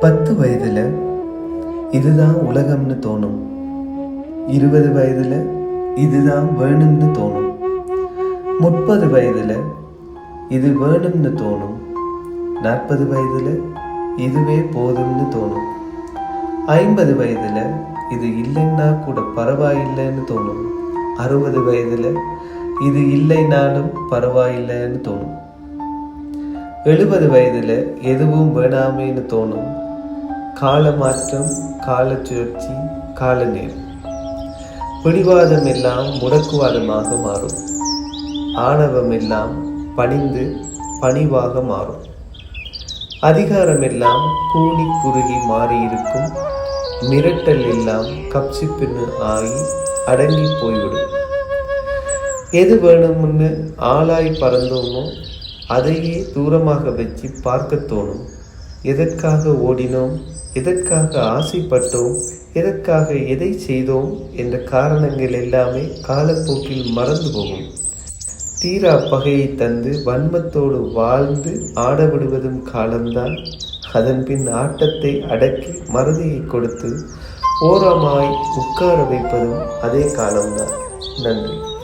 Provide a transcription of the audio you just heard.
பத்து வயதில் இதுதான் உலகம்னு தோணும். இருபது வயதில் இதுதான் வேணும்னு தோணும். முப்பது வயதில் இது வேணும்னு தோணும். நாற்பது வயதில் இதுவே போதும்னு தோணும். ஐம்பது வயதில் இது இல்லைன்னா கூட பரவாயில்லைன்னு தோணும். அறுபது வயதில் இது இல்லைனாலும் பரவாயில்லைன்னு தோணும். எழுபது வயதில் எதுவும் வேணாமேன்னு தோணும். கால மாற்றம் கால சுழற்சி கால நேரம் பிடிவாதம் எல்லாம் முடக்குவாதமாக மாறும். ஆணவம் எல்லாம் பணிந்து பணிவாக மாறும். அதிகாரம் எல்லாம் கூனி குறுகி மாறியிருக்கும். மிரட்டல் எல்லாம் கப்சிப்பின்னு ஆகி அடங்கி போய்விடும். எது வேணும்னு ஆளாய் பறந்தோமோ அதையே தூரமாக வச்சு பார்க்க தோணும். எதற்காக ஓடினோம்? எதற்காக ஆசைப்பட்டோம்? எதற்காக எதை செய்தோம்? என்ற காரணங்கள் எல்லாமே காலப்போக்கில் மறந்து போகும். தீரா பகையை தந்து வன்மத்தோடு வாழ்ந்து ஆடவிடுவதும் காலம்தான். அதன் பின் ஆட்டத்தை அடக்கி மறதியை கொடுத்து ஓரமாய் உட்கார வைப்பதும் அதே காலம்தான். நன்றி.